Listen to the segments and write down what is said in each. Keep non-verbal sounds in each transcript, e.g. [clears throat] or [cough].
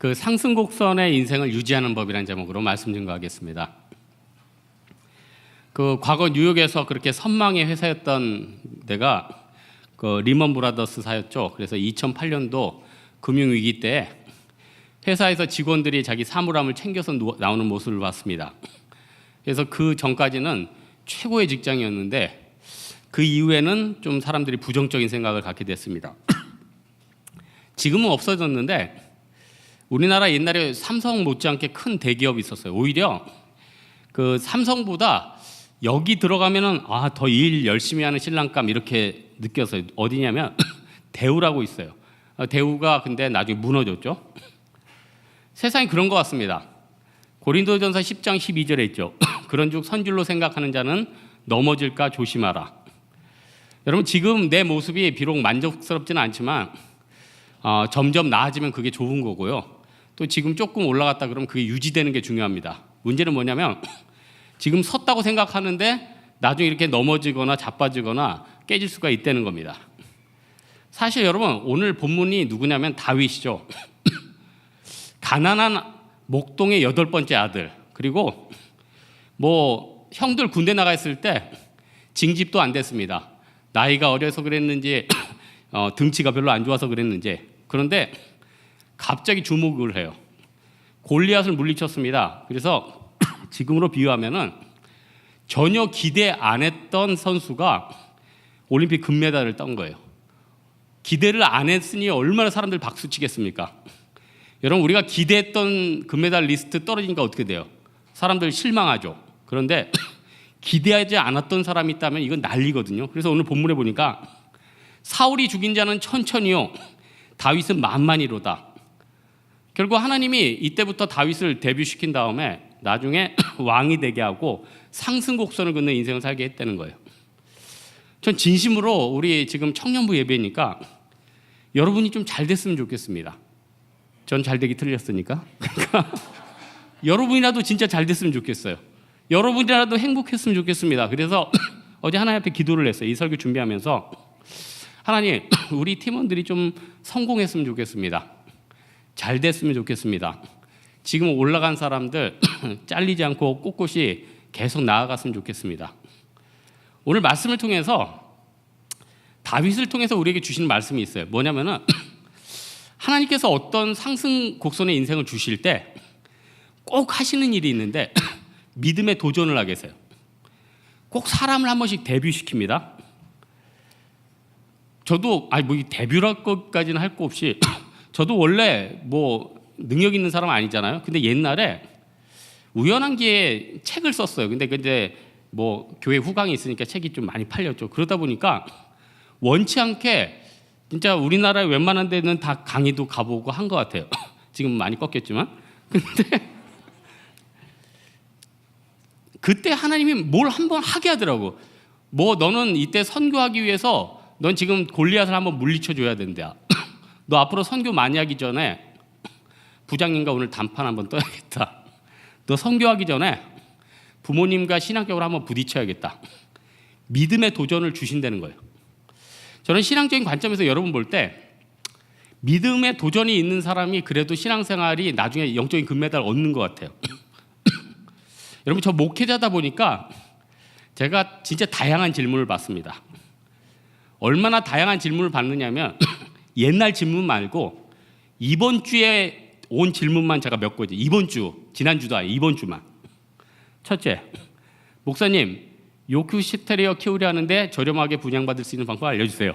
그 상승 곡선의 인생을 유지하는 법이라는 제목으로 말씀 증거하겠습니다. 그 과거 뉴욕에서 그렇게 선망의 회사였던 데가 그 리먼 브라더스사였죠. 그래서 2008년도 금융 위기 때 회사에서 직원들이 자기 사물함을 챙겨서 나오는 모습을 봤습니다. 그래서 그 전까지는 최고의 직장이었는데 그 이후에는 좀 사람들이 부정적인 생각을 갖게 됐습니다. [clears throat] 지금은 없어졌는데 우리나라 옛날에 삼성 못지않게 큰 대기업이 있었어요. 오히려 그 삼성보다 여기 들어가면은 아 더 일 열심히 하는 신랑감 이렇게 느꼈어요. 어디냐면 [coughs] 대우라고 있어요. 어, 대우가 근데 나중에 무너졌죠. 세상이 그런 것 같습니다. 고린도전서 10장 12절에 있죠. [coughs] 그런즉 선줄로 생각하는 자는 넘어질까 조심하라. 여러분 지금 내 모습이 비록 만족스럽지는 않지만 어, 점점 나아지면 그게 좋은 거고요. 또 지금 조금 올라갔다 그러면 그게 유지되는 게 중요합니다. 문제는 뭐냐면 [clears throat] 지금 섰다고 생각하는데 나중에 이렇게 넘어지거나 자빠지거나 깨질 수가 있다는 겁니다. 사실 여러분 오늘 본문이 누구냐면 다윗이죠. [clears throat] 가난한 목동의 여덟 번째 아들 그리고 뭐 형들 군대 나가 있을 때 징집도 안 됐습니다. 나이가 어려서 그랬는지 [clears throat] 어, 등치가 별로 안 좋아서 그랬는지 그런데 갑자기 주목을 해요. 골리앗을 물리쳤습니다. 그래서 [clears throat] 지금으로 비유하면은 전혀 기대 안 했던 선수가 올림픽 금메달을 딴 거예요. 기대를 안 했으니 얼마나 사람들 박수 치겠습니까? 여러분 우리가 기대했던 금메달 리스트 떨어지니까 어떻게 돼요? 사람들 실망하죠. 그런데 [clears throat] 기대하지 않았던 사람이 있다면 이건 난리거든요. 그래서 오늘 본문에 보니까 사울이 죽인 자는 천천히요. 다윗은 만만히로다. 결국 하나님이 이때부터 다윗을 데뷔시킨 다음에 나중에 [clears throat] 왕이 되게 하고 상승 곡선을 긋는 인생을 살게 했다는 거예요. 전 진심으로 우리 지금 청년부 예배니까 여러분이 좀 잘 됐으면 좋겠습니다. 전 잘 되기 틀렸으니까. 그러니까 [laughs] 여러분이라도 진짜 잘 됐으면 좋겠어요. 여러분이라도 행복했으면 좋겠습니다. 그래서 [clears throat] 어제 하나님 앞에 기도를 했어요. 이 설교 준비하면서 하나님, [clears throat] 우리 팀원들이 좀 성공했으면 좋겠습니다. 잘 됐으면 좋겠습니다. 지금 올라간 사람들 [clears throat] 잘리지 않고 꼿꼿이 계속 나아갔으면 좋겠습니다. 오늘 말씀을 통해서 다윗을 통해서 우리에게 주시는 말씀이 있어요. 뭐냐면은 [clears throat] 하나님께서 어떤 상승 곡선의 인생을 주실 때 꼭 하시는 일이 있는데 [clears throat] 믿음의 도전을 하세요. 꼭 사람을 한 번씩 데뷔시킵니다. 저도 아니 뭐 데뷔할 것까지는 할 거 없이 저도 원래 뭐 능력 있는 사람 아니잖아요. 근데 옛날에 우연한 기회에 책을 썼어요. 근데 근데 뭐 교회 후강이 있으니까 책이 좀 많이 팔렸죠. 그러다 보니까 원치 않게 진짜 우리나라에 웬만한 데는 다 강의도 가보고 한 것 같아요. [laughs] 지금 많이 꺾였지만 근데 그때 하나님이 뭘 한번 하게 하더라고. 뭐 너는 이때 선교하기 위해서 넌 지금 골리앗을 한번 물리쳐 줘야 된다. 너 앞으로 선교 많이 하기 전에 부장님과 오늘 단판 한번 떠야겠다. 너 선교하기 전에 부모님과 신앙적으로 한번 부딪혀야겠다. 믿음의 도전을 주신다는 거예요. 저는 신앙적인 관점에서 여러분 볼 때 믿음의 도전이 있는 사람이 그래도 신앙생활이 나중에 영적인 금메달 얻는 것 같아요. [clears throat] 여러분 저 목회자다 보니까 제가 진짜 다양한 질문을 받습니다. 얼마나 다양한 질문을 받느냐면 [clears throat] 옛날 질문 말고 이번 주에 온 질문만 제가 몇 가지. 이번 주, 지난 주도 아니고 이번 주만. 첫째, 목사님 요큐 시테리어 키우려 하는데 저렴하게 분양받을 수 있는 방법 알려주세요.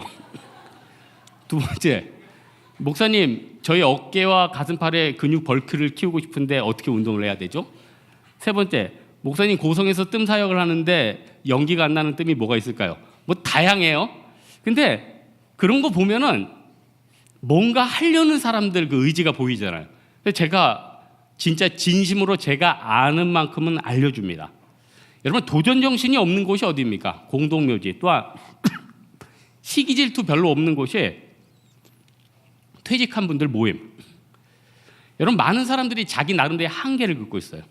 [laughs] 두 번째, 목사님 저희 어깨와 가슴팔의 근육 벌크를 키우고 싶은데 어떻게 운동을 해야 되죠? 세 번째, 목사님 고성에서 뜸 사역을 하는데 연기가 안 나는 뜸이 뭐가 있을까요? 뭐 다양해요. 근데 그런 거 보면은 뭔가 하려는 사람들 그 의지가 보이잖아요. 제가 진짜 진심으로 제가 아는 만큼은 알려줍니다. 여러분 도전 정신이 없는 곳이 어디입니까? 공동묘지 또한 [coughs] 시기 질투 별로 없는 곳이 퇴직한 분들 모임. 여러분 많은 사람들이 자기 나름대로 한계를 긋고 있어요.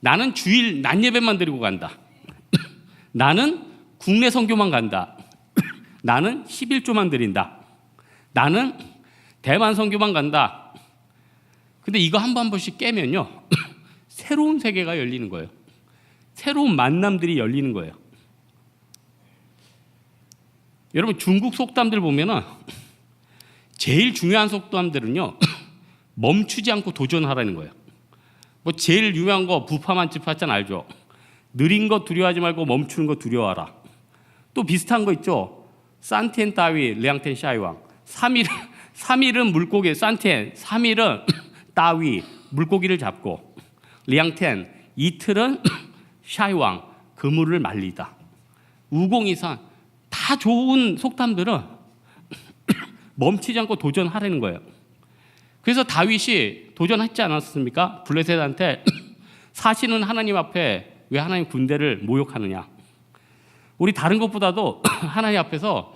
나는 주일 낮 예배만 드리고 간다. [coughs] 나는 국내 선교만 간다. [coughs] 나는 11조만 드린다. 나는 대만 선교만 간다. 근데 이거 한 번 한 번씩 깨면요. [clears throat] 새로운 세계가 열리는 거예요. 새로운 만남들이 열리는 거예요. 여러분 중국 속담들 보면은 제일 중요한 속담들은요. [clears throat] 멈추지 않고 도전하라는 거예요. 뭐 제일 유명한 거 부파만 집하잖 알죠? 느린 거 두려워하지 말고 멈추는 거 두려워하라. 또 비슷한 거 있죠? 산티엔 따위, 량텐 샤이왕. 3일, 3일은 물고기, 산티엔. 3일은 [coughs] 따위, 물고기를 잡고. 량텐, 이틀은 [coughs] 샤이왕, 그물을 말리다. 우공이산, 다 좋은 속담들은 [coughs] 멈추지 않고 도전하라는 거예요. 그래서 다윗이 도전했지 않았습니까? 블레셋한테 사실은 하나님 앞에 왜 하나님 군대를 모욕하느냐? 우리 다른 것보다도 하나님 앞에서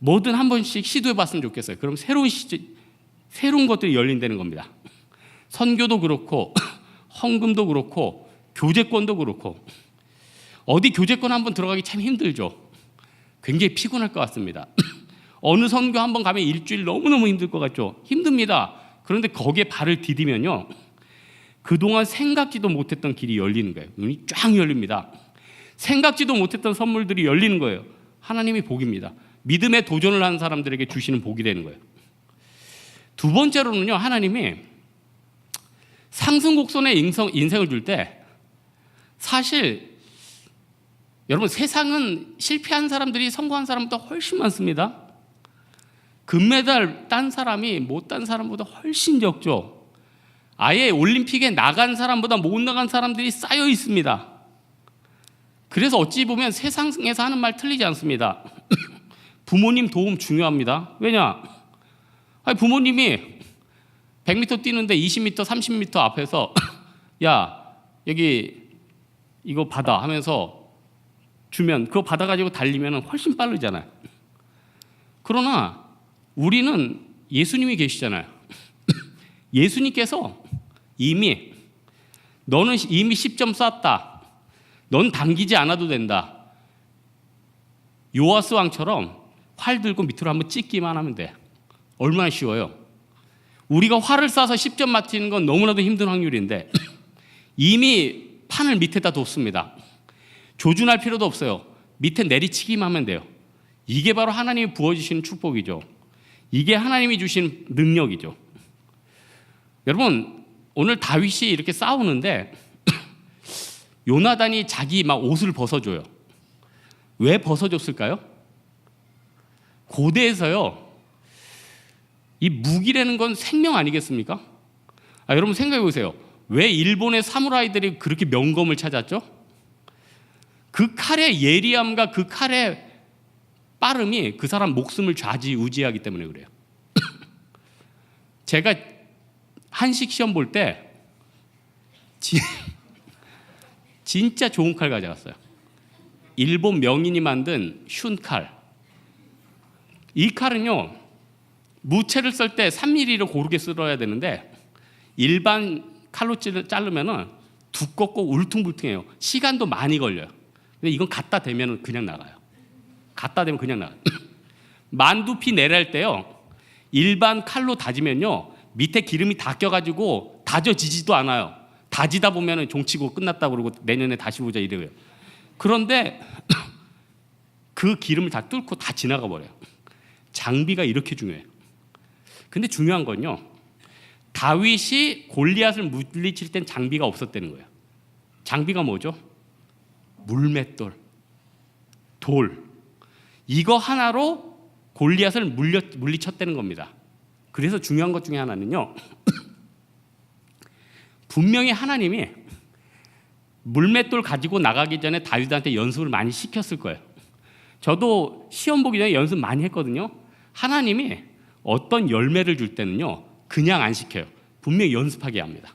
뭐든 한 번씩 시도해 봤으면 좋겠어요. 그럼 새로운 시 새로운 것들이 열린다는 겁니다. 선교도 그렇고 [clears throat] 헌금도 그렇고 교제권도 그렇고 어디 교제권 한번 들어가기 참 힘들죠. 굉장히 피곤할 것 같습니다. [clears throat] 어느 선교 한번 가면 일주일 너무너무 힘들 것 같죠. 힘듭니다. 그런데 거기에 발을 디디면요. 그동안 생각지도 못했던 길이 열리는 거예요. 눈이 쫙 열립니다. 생각지도 못했던 선물들이 열리는 거예요. 하나님이 복입니다. 믿음에 도전을 하는 사람들에게 주시는 복이 되는 거예요. 두 번째로는요, 하나님이 상승 곡선의 인성, 인생을 줄 때 사실 여러분 세상은 실패한 사람들이 성공한 사람보다 훨씬 많습니다. 금메달 딴 사람이 못 딴 사람보다 훨씬 적죠. 아예 올림픽에 나간 사람보다 못 나간 사람들이 쌓여 있습니다. 그래서 어찌 보면 세상에서 하는 말 틀리지 않습니다. 부모님 도움 중요합니다. 왜냐? 아니 부모님이 100m 뛰는데 20m, 30m 앞에서 [laughs] 야 여기 이거 받아 하면서 주면 그거 받아가지고 달리면 훨씬 빠르잖아요. 그러나 우리는 예수님이 계시잖아요. [clears throat] 예수님께서 이미 너는 이미 10점 쐈다. 넌 당기지 않아도 된다. 요아스 왕처럼 활 들고 밑으로 한번 찍기만 하면 돼. 얼마나 쉬워요. 우리가 활을 쏴서 10점 맞히는 건 너무나도 힘든 확률인데 [clears throat] 이미 판을 밑에다 뒀습니다. 조준할 필요도 없어요. 밑에 내리치기만 하면 돼요. 이게 바로 하나님이 부어주시는 축복이죠. 이게 하나님이 주신 능력이죠. 여러분 오늘 다윗이 이렇게 싸우는데 [clears throat] 요나단이 자기 막 옷을 벗어줘요. 왜 벗어줬을까요? 고대에서요. 이 무기라는 건 생명 아니겠습니까? 아, 여러분 생각해 보세요. 왜 일본의 사무라이들이 그렇게 명검을 찾았죠? 그 칼의 예리함과 그 칼의 빠름이 그 사람 목숨을 좌지우지하기 때문에 그래요. [coughs] 제가 한식 시험 볼 때 진짜 좋은 칼 가져갔어요. 일본 명인이 만든 슌 칼. 이 칼은요 무채를 썰때 3mm로 고르게 썰어야 되는데 일반 칼로 자르면은 두껍고 울퉁불퉁해요. 시간도 많이 걸려요. 근데 이건 갖다 대면 그냥 나가요. 갖다 대면 그냥 나가요. [clears throat] 만두피 내릴 때요 일반 칼로 다지면요 밑에 기름이 다 껴가지고 다져지지도 않아요. 다지다 보면은 종치고 끝났다 그러고 내년에 다시 보자 이래요. 그런데 [clears throat] 그 기름을 다 뚫고 다 지나가 버려요. 장비가 이렇게 중요해요. 근데 중요한 건요. 다윗이 골리앗을 물리칠 땐 장비가 없었다는 거예요. 장비가 뭐죠? 물맷돌, 돌. 이거 하나로 골리앗을 물려, 물리쳤다는 겁니다. 그래서 중요한 것 중에 하나는요. [clears throat] 분명히 하나님이 물맷돌 가지고 나가기 전에 다윗한테 연습을 많이 시켰을 거예요. 저도 시험 보기 전에 연습 많이 했거든요. 하나님이 어떤 열매를 줄 때는요, 그냥 안 시켜요. 분명히 연습하게 합니다.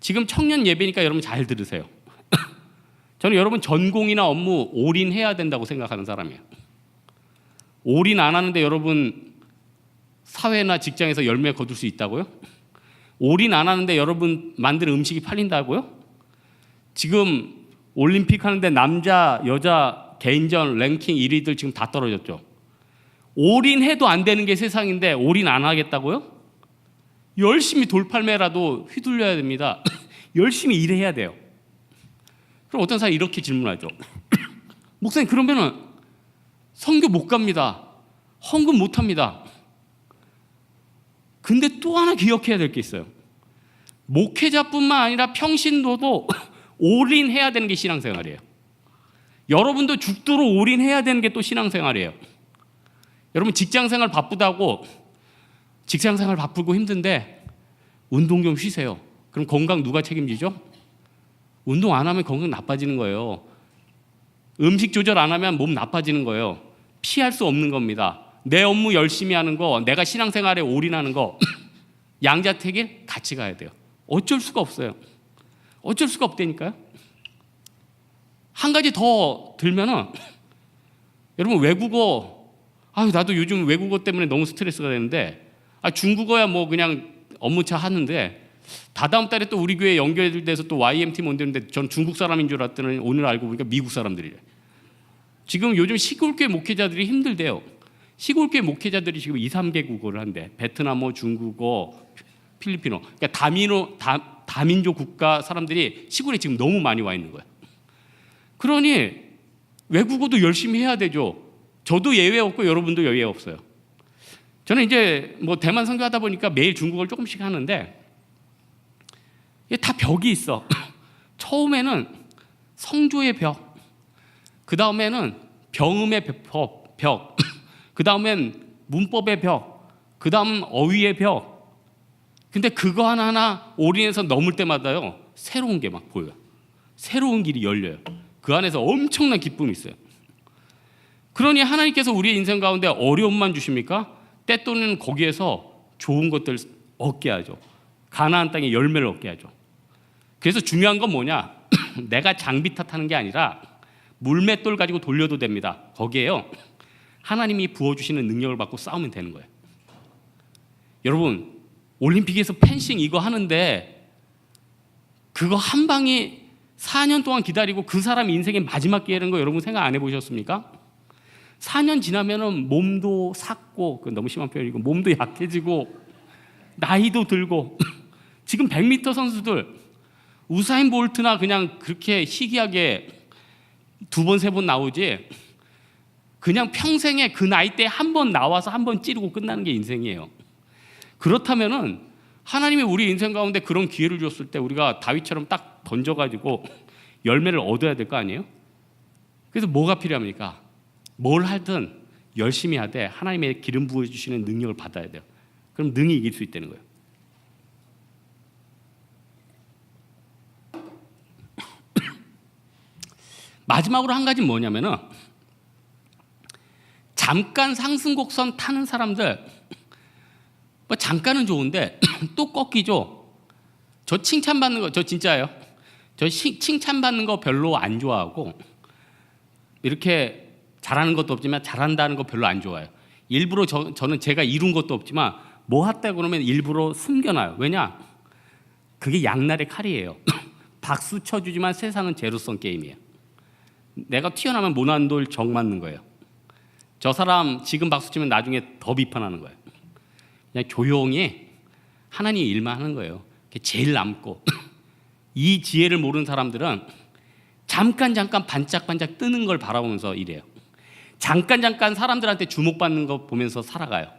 지금 청년 예배니까 여러분 잘 들으세요. [laughs] 저는 여러분 전공이나 업무 올인해야 된다고 생각하는 사람이에요. 올인 안 하는데 여러분 사회나 직장에서 열매 거둘 수 있다고요? 올인 안 하는데 여러분 만든 음식이 팔린다고요? 지금 올림픽 하는데 남자, 여자 개인전 랭킹 1위들 지금 다 떨어졌죠. 올인해도 안 되는 게 세상인데 올인 안 하겠다고요? 열심히 돌팔매라도 휘둘려야 됩니다. [coughs] 열심히 일해야 돼요. 그럼 어떤 사람이 이렇게 질문하죠. [coughs] 목사님 그러면은 성교 못 갑니다. 헌금 못 합니다. 근데 또 하나 기억해야 될 게 있어요. 목회자뿐만 아니라 평신도도 [coughs] 올인해야 되는 게 신앙생활이에요. 여러분도 죽도록 올인해야 되는 게 또 신앙생활이에요. 여러분 직장생활 바쁘다고 직장생활 바쁘고 힘든데 운동 좀 쉬세요. 그럼 건강 누가 책임지죠? 운동 안 하면 건강 나빠지는 거예요. 음식 조절 안 하면 몸 나빠지는 거예요. 피할 수 없는 겁니다. 내 업무 열심히 하는 거, 내가 신앙생활에 올인하는 거, [clears throat] 양자택일 같이 가야 돼요. 어쩔 수가 없어요. 어쩔 수가 없다니까요. 한 가지 더 들면은 [clears throat] 여러분 외국어 아유 나도 요즘 외국어 때문에 너무 스트레스가 되는데 아 중국어야 뭐 그냥 업무차 하는데 다다음 달에 또 우리 교회 연결돼서 또 YMT 온다는데 전 중국 사람인 줄 알았더니 오늘 알고 보니까 미국 사람들이래. 지금 요즘 시골교회 목회자들이 힘들대요. 시골교회 목회자들이 지금 2, 3개 국어를 한대. 베트남어, 중국어, 필리핀어. 그러니까 다민어 다, 다민족 국가 사람들이 시골에 지금 너무 많이 와 있는 거야. 그러니 외국어도 열심히 해야 되죠. 저도 예외 없고 여러분도 예외 없어요. 저는 이제 뭐 대만 선교하다 보니까 매일 중국어를 조금씩 하는데 이게 다 벽이 있어. [laughs] 처음에는 성조의 벽, 그 다음에는 병음의 벽, 벽. [laughs] 그 다음엔 문법의 벽, 그 다음 어휘의 벽. 근데 그거 하나하나 올인해서 넘을 때마다요 새로운 게 막 보여요. 새로운 길이 열려요. 그 안에서 엄청난 기쁨이 있어요. 그러니 하나님께서 우리의 인생 가운데 어려움만 주십니까? 때또는 거기에서 좋은 것들 얻게 하죠. 가나안 땅에 열매를 얻게 하죠. 그래서 중요한 건 뭐냐? [clears throat] 내가 장비 탓하는 게 아니라 물맷돌 가지고 돌려도 됩니다. 거기에요. 하나님이 부어주시는 능력을 받고 싸우면 되는 거예요. 여러분 올림픽에서 펜싱 이거 하는데 그거 한 방이 4년 동안 기다리고 그 사람 인생의 마지막 기회라는 거 여러분 생각 안 해보셨습니까? 4년 지나면은 몸도 삭고 그 너무 심한 표현이고 몸도 약해지고 나이도 들고 [clears throat] 지금 100m 선수들 우사인 볼트나 그냥 그렇게 희귀하게 두 번 세 번 나오지 그냥 평생에 그 나이 때 한 번 나와서 한 번 찌르고 끝나는 게 인생이에요. 그렇다면은 하나님이 우리 인생 가운데 그런 기회를 줬을 때 우리가 다윗처럼 딱 던져가지고 열매를 얻어야 될 거 아니에요? 그래서 뭐가 필요합니까? 뭘 하든 열심히 하되 하나님의 기름 부어 주시는 능력을 받아야 돼요. 그럼 능히 이길 수 있다는 거예요. [coughs] 마지막으로 한 가지 뭐냐면은 잠깐 상승 곡선 타는 사람들 뭐 잠깐은 좋은데 [coughs] 또 꺾이죠. 저 칭찬 받는 거 저 진짜예요. 저 칭찬 받는 거 별로 안 좋아하고 이렇게 잘하는 것도 없지만 잘한다는 거 별로 안 좋아해요. 일부러 저, 저는 제가 이룬 것도 없지만 뭐 했다 그러면 일부러 숨겨놔요. 왜냐? 그게 양날의 칼이에요. [laughs] 박수 쳐주지만 세상은 제로성 게임이에요. 내가 튀어나오면 모난돌 정 맞는 거예요. 저 사람 지금 박수 치면 나중에 더 비판하는 거예요. 그냥 조용히 하나님 일만 하는 거예요. 그게 제일 남고 [laughs] 이 지혜를 모르는 사람들은 잠깐 잠깐 반짝반짝 뜨는 걸 바라보면서 일해요. 잠깐 잠깐 사람들한테 주목받는 거 보면서 살아가요.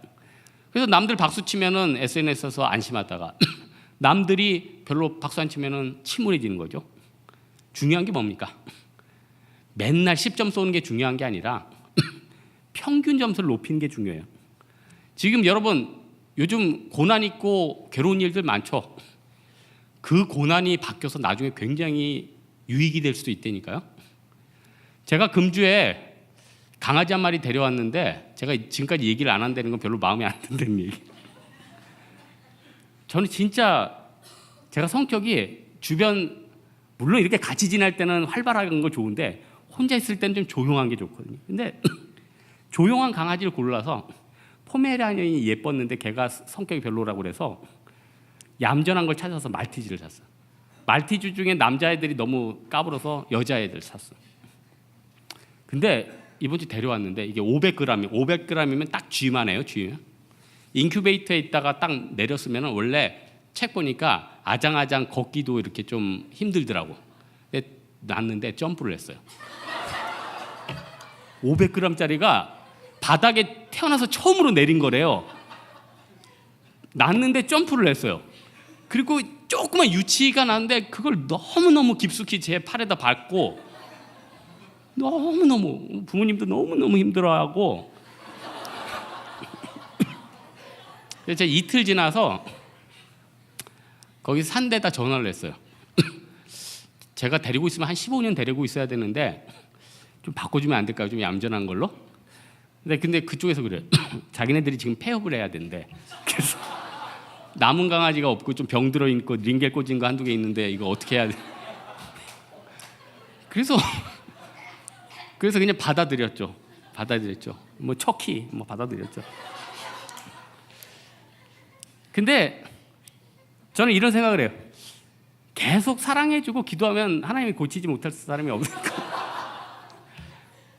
그래서 남들 박수 치면은 SNS에서 안심하다가 [clears throat] 남들이 별로 박수 안 치면은 침울해지는 거죠. 중요한 게 뭡니까? 맨날 10점 쏘는 게 중요한 게 아니라 [clears throat] 평균 점수를 높이는 게 중요해요. 지금 여러분 요즘 고난 있고 괴로운 일들 많죠. 그 고난이 바뀌어서 나중에 굉장히 유익이 될 수도 있다니까요. 제가 금주에 강아지 한 마리 데려왔는데 제가 지금까지 얘기를 안 한다는 건 별로 마음에 안 든다는 얘기. 저는 진짜 제가 성격이 주변 물론 이렇게 같이 지낼 때는 활발한 거 좋은데 혼자 있을 때는 좀 조용한 게 좋거든요. 근데 [clears throat] 조용한 강아지를 골라서 포메라니안이 예뻤는데 걔가 성격이 별로라고 그래서 얌전한 걸 찾아서 말티즈를 샀어. 말티즈 중에 남자애들이 너무 까불어서 여자애들 샀어. 근데 이번 주 데려왔는데 이게 500g, 500g이면 딱 쥐만 해요, 쥐. 인큐베이터에 있다가 딱 내렸으면 원래 책 보니까 아장아장 걷기도 이렇게 좀 힘들더라고. 근데 났는데 점프를 했어요. 500g짜리가 바닥에 태어나서 처음으로 내린 거래요. 났는데 점프를 했어요. 그리고 조그만 유치가 나는데 그걸 너무너무 깊숙이 제 팔에다 밟고 너무너무 부모님도 너무너무 힘들어하고 [laughs] 제가 이틀 지나서 거기 산 데다 전화를 했어요. [clears throat] 제가 데리고 있으면 한 15년 데리고 있어야 되는데 좀 바꿔주면 안 될까요? 좀 얌전한 걸로? 근데 근데 그쪽에서 그래. [clears throat] 자기네들이 지금 폐업을 해야 된대. [laughs] 그래서 남은 강아지가 없고 좀 병 들어 있고 링겔 꽂은 거 한두 개 있는데 이거 어떻게 해야 돼? [laughs] 그래서 그래서 그냥 받아들였죠. 받아들였죠. 뭐 척키 뭐 받아들였죠. 근데 저는 이런 생각을 해요. 계속 사랑해주고 기도하면 하나님이 고치지 못할 사람이 없을까? [laughs]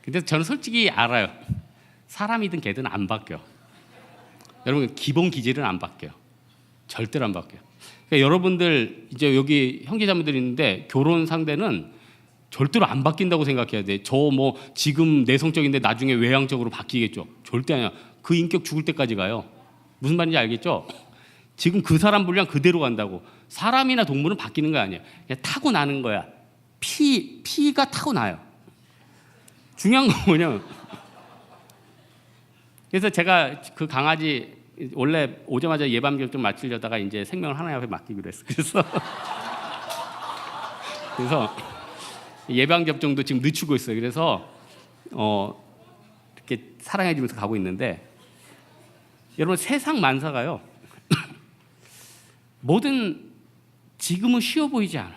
근데 저는 솔직히 알아요. 사람이든 개든 안 바뀌어. 여러분 기본 기질은 안 바뀌어요. 절대로 안 바뀌어요. 그러니까 여러분들 이제 여기 형제자매들 있는데 결혼 상대는 절대로 안 바뀐다고 생각해야 돼. 저 뭐 지금 내성적인데 나중에 외향적으로 바뀌겠죠. 절대 아니야. 그 인격 죽을 때까지 가요. 무슨 말인지 알겠죠? 지금 그 사람 분량 그대로 간다고. 사람이나 동물은 바뀌는 거 아니야. 그냥 타고 나는 거야. 피 피가 타고 나요. 중요한 건 뭐냐면 그래서 제가 그 강아지 원래 오자마자 예방접종 맞추려다가 이제 생명을 하나님 앞에 맡기기로 했어. 그래서 [laughs] 그래서 예방 접종도 지금 늦추고 있어요. 그래서 어 이렇게 사랑해주면서 가고 있는데 여러분 세상 만사가요. [coughs] 뭐든 지금은 쉬워 보이지 않아.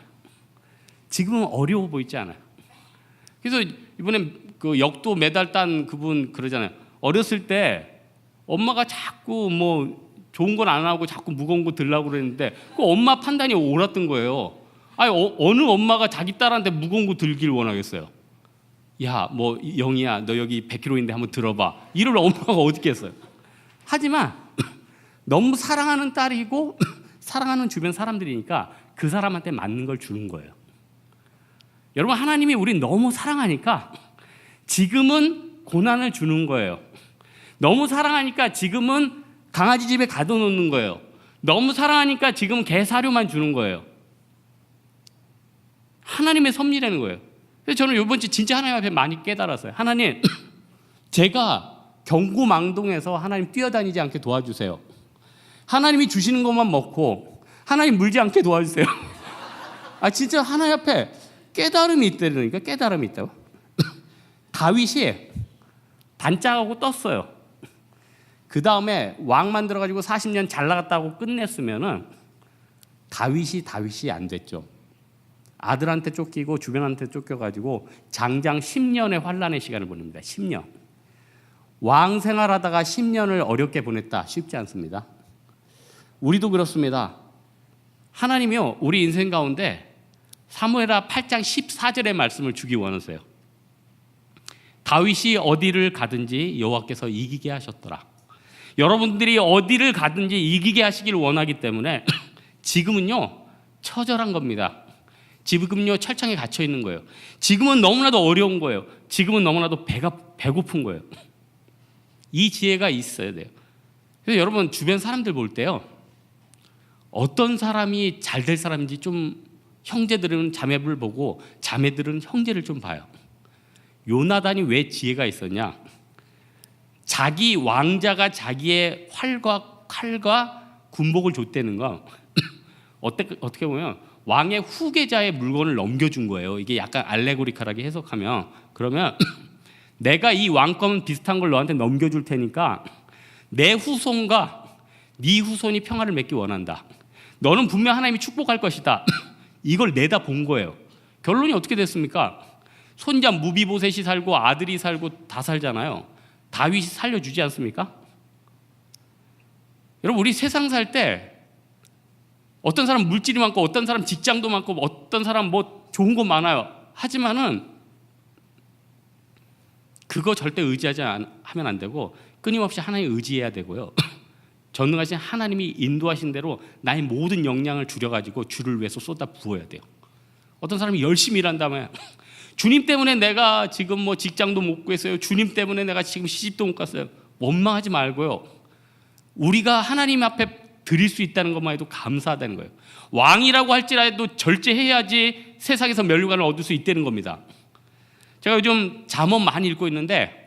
지금은 어려워 보이지 않아요. 그래서 이번에 그 역도 메달 딴 그분 그러잖아요. 어렸을 때 엄마가 자꾸 뭐 좋은 건 안 하고 자꾸 무거운 거 들라고 그랬는데 그 엄마 판단이 옳았던 거예요. 아니 어, 느 엄마가 자기 딸한테 무거운 거 들길 원하겠어요. 야, 뭐 영희야, 너 여기 100kg인데 한번 들어봐. 이럴 엄마가 어떻게 했어요? 하지만 [clears throat] 너무 사랑하는 딸이고 [clears throat] 사랑하는 주변 사람들이니까 그 사람한테 맞는 걸 주는 거예요. 여러분 하나님이 우리 너무 사랑하니까 지금은 고난을 주는 거예요. 너무 사랑하니까 지금은 강아지 집에 가둬놓는 거예요. 너무 사랑하니까 지금 개 사료만 주는 거예요. 하나님의 섭리라는 거예요. 그래서 저는 이번 주 진짜 하나님 앞에 많이 깨달았어요. 하나님, [clears throat] 제가 경고망동에서 하나님 뛰어다니지 않게 도와주세요. 하나님이 주시는 것만 먹고 하나님 물지 않게 도와주세요. [laughs] 아 진짜 하나님 앞에 깨달음이 있다니까 깨달음이 있다고. [clears throat] 다윗이 반짝하고 떴어요. 그 다음에 왕 만들어가지고 40년 잘 나갔다고 끝냈으면은 다윗이 다윗이 안 됐죠. 아들한테 쫓기고 주변한테 쫓겨가지고 장장 10년의 환란의 시간을 보냅니다. 10년. 왕 생활하다가 10년을 어렵게 보냈다. 쉽지 않습니다. 우리도 그렇습니다. 하나님이요, 우리 인생 가운데 사무엘하 8장 14절의 말씀을 주기 원하세요. 다윗이 어디를 가든지 여호와께서 이기게 하셨더라. 여러분들이 어디를 가든지 이기게 하시길 원하기 때문에 [clears throat] 지금은요 처절한 겁니다. 지금요 철창에 갇혀 있는 거예요. 지금은 너무나도 어려운 거예요. 지금은 너무나도 배가 배고픈 거예요. [clears throat] 이 지혜가 있어야 돼요. 그래서 여러분 주변 사람들 볼 때요 어떤 사람이 잘 될 사람인지 좀 형제들은 자매를 보고 자매들은 형제를 좀 봐요. 요나단이 왜 지혜가 있었냐? 자기 왕자가 자기의 활과 칼과 군복을 줬다는 거 [coughs] 어떻게 어떻게 보면 왕의 후계자의 물건을 넘겨준 거예요. 이게 약간 알레고리컬하게 해석하면 그러면 [coughs] 내가 이 왕권 비슷한 걸 너한테 넘겨줄 테니까 내 후손과 네 후손이 평화를 맺기 원한다. 너는 분명 하나님이 축복할 것이다. [coughs] 이걸 내다 본 거예요. 결론이 어떻게 됐습니까? 손자 무비보셋이 살고 아들이 살고 다 살잖아요. 다윗이 살려주지 않습니까? 여러분 우리 세상 살 때 어떤 사람 물질이 많고 어떤 사람 직장도 많고 어떤 사람 뭐 좋은 거 많아요. 하지만은 그거 절대 의지하지 않- 하면 안 되고 끊임없이 하나님 의지해야 되고요. [clears throat] 전능하신 하나님이 인도하신 대로 나의 모든 역량을 줄여가지고 주를 위해서 쏟아 부어야 돼요. 어떤 사람이 열심히 일한 다음에 주님 때문에 내가 지금 뭐 직장도 못 구했어요. 주님 때문에 내가 지금 시집도 못 갔어요. 원망하지 말고요. 우리가 하나님 앞에 드릴 수 있다는 것만 해도 감사하다는 거예요. 왕이라고 할지라도 절제해야지 세상에서 멸류관을 얻을 수 있다는 겁니다. 제가 요즘 잠언 많이 읽고 있는데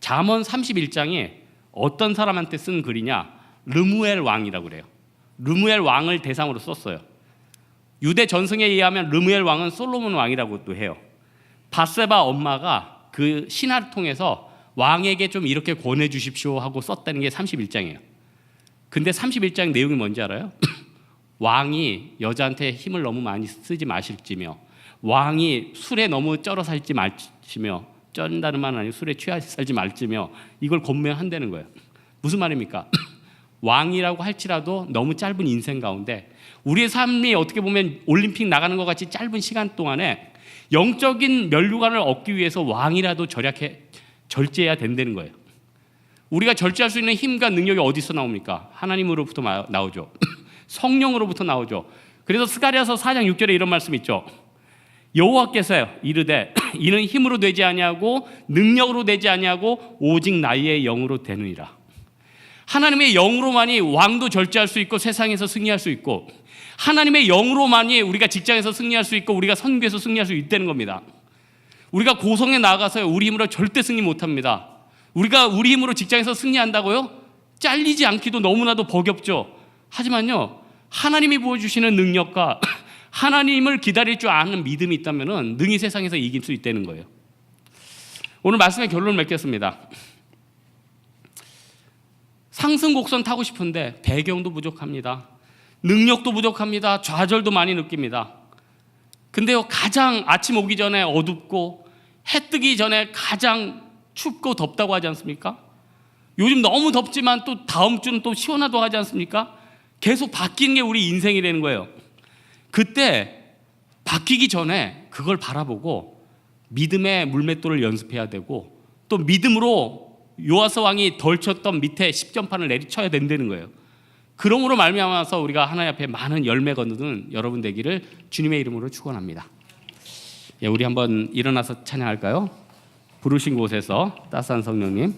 잠언 31장이 어떤 사람한테 쓴 글이냐? 르무엘 왕이라고 그래요. 르무엘 왕을 대상으로 썼어요. 유대 전승에 의하면 르무엘 왕은 솔로몬 왕이라고도 해요. 바세바 엄마가 그 신하를 통해서 왕에게 좀 이렇게 권해 주십시오 하고 썼다는 게 31장이에요. 근데 31장 내용이 뭔지 알아요? [clears throat] 왕이 여자한테 힘을 너무 많이 쓰지 마실지며 왕이 술에 너무 쩔어 살지 말지며 쩐다는 말은 아니고 술에 취해 살지 말지며 이걸 권면한다는 거예요. 무슨 말입니까? [clears throat] 왕이라고 할지라도 너무 짧은 인생 가운데 우리의 삶이 어떻게 보면 올림픽 나가는 것 같이 짧은 시간 동안에 영적인 면류관을 얻기 위해서 왕이라도 절약해 절제해야 된다는 거예요. 우리가 절제할 수 있는 힘과 능력이 어디서 나옵니까? 하나님으로부터 마- 나오죠. [clears throat] 성령으로부터 나오죠. 그래서 스가랴서 4장 6절에 이런 말씀 있죠. 여호와께서 이르되 [clears throat] 이는 힘으로 되지 아니하고 능력으로 되지 아니하고 오직 나의 영으로 되느니라. 하나님의 영으로만이 왕도 절제할 수 있고 세상에서 승리할 수 있고 하나님의 영으로만이 우리가 직장에서 승리할 수 있고 우리가 선교에서 승리할 수 있다는 겁니다. 우리가 고성에 나가서요 우리 힘으로 절대 승리 못합니다. 우리가 우리 힘으로 직장에서 승리한다고요? 잘리지 않기도 너무나도 버겁죠. 하지만요 하나님이 보여주시는 능력과 [clears throat] 하나님을 기다릴 줄 아는 믿음이 있다면은 능히 세상에서 이길 수 있다는 거예요. 오늘 말씀의 결론을 맺겠습니다. 상승 곡선 타고 싶은데 배경도 부족합니다. 능력도 부족합니다. 좌절도 많이 느낍니다. 근데요, 가장 아침 오기 전에 어둡고 해 뜨기 전에 가장 춥고 덥다고 하지 않습니까? 요즘 너무 덥지만 또 다음 주는 또 시원하다고 하지 않습니까? 계속 바뀌는 게 우리 인생이라는 거예요. 그때 바뀌기 전에 그걸 바라보고 믿음의 물맷돌을 연습해야 되고 또 믿음으로 요아스 왕이 덜 쳤던 밑에 십전판을 내리쳐야 된다는 거예요. 그러므로 말미암아서 우리가 하나님 앞에 많은 열매 거두는 여러분 되기를 주님의 이름으로 축원합니다. 예, 우리 한번 일어나서 찬양할까요? 부르신 곳에서 따스한 성령님